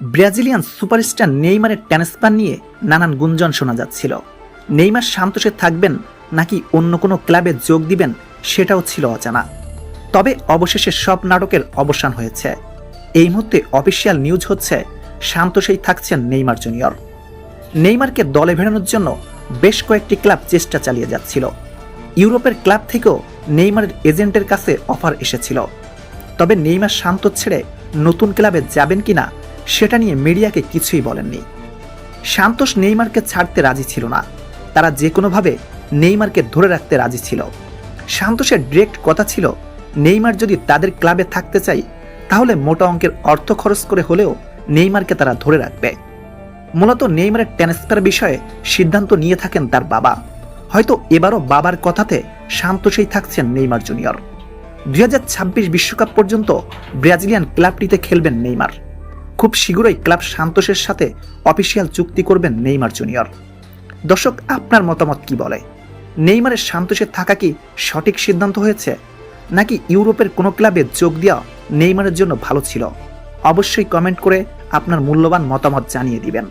Brazilian superstar নেইমারের transfer নিয়ে নানান গুঞ্জন শোনা যাচ্ছিল। নেইমার সান্তোষে থাকবেন নাকি অন্য কোনো ক্লাবে যোগ দিবেন সেটাও ছিল অজানা। তবে অবশেষে সব নাটকের অবসান হয়েছে। এই মুহূর্তে অফিসিয়াল নিউজ হচ্ছে, সান্তোষেই থাকছেন নেইমার জুনিয়র। নেইমারকে দলে ভেড়ানোর জন্য বেশ কয়েকটি ক্লাব চেষ্টা চালিয়ে যাচ্ছিল। ইউরোপের ক্লাব থেকেও নেইমারের এজেন্টের কাছে অফার এসেছিল। তবে নেইমার শান্ত ছেড়ে নতুন ক্লাবে যাবেন কিনা সেটা নিয়ে মিডিয়াকে কিছুই বলেননি। সান্তোষ নেইমারকে ছাড়তে রাজি ছিল না। তারা যে কোনোভাবে নেইমারকে ধরে রাখতে রাজি ছিল। সান্তোষের ডিরেক্ট কথা ছিল, নেইমার যদি তাদের ক্লাবে থাকতে চাই, তাহলে মোটা অঙ্কের অর্থ খরচ করে হলেও নেইমারকে তারা ধরে রাখবে। মূলত নেইমারের ট্রান্সফার বিষয়ে সিদ্ধান্ত নিয়ে থাকেন তার বাবা। হয়তো এবারও বাবার কথাতে শান্তসেই থাকছেন নেইমার জুনিয়র দুই বিশ্বকাপ পর্যন্ত ব্রাজিলিয়ান ক্লাবটিতে খেলবেন নেইমার। খুব শীঘ্রই ক্লাব সান্তোষের সাথে অফিসিয়াল চুক্তি করবেন নেইমার জুনিয়র। দর্শক, আপনার মতামত কি বলে? নেইমারের সান্তোষে থাকা কি সঠিক সিদ্ধান্ত হয়েছে? নাকি ইউরোপের কোনো ক্লাবে যোগ দেওয়া নেইমারের জন্য ভালো ছিল? অবশ্যই কমেন্ট করে আপনার মূল্যবান মতামত জানিয়ে দিবেন।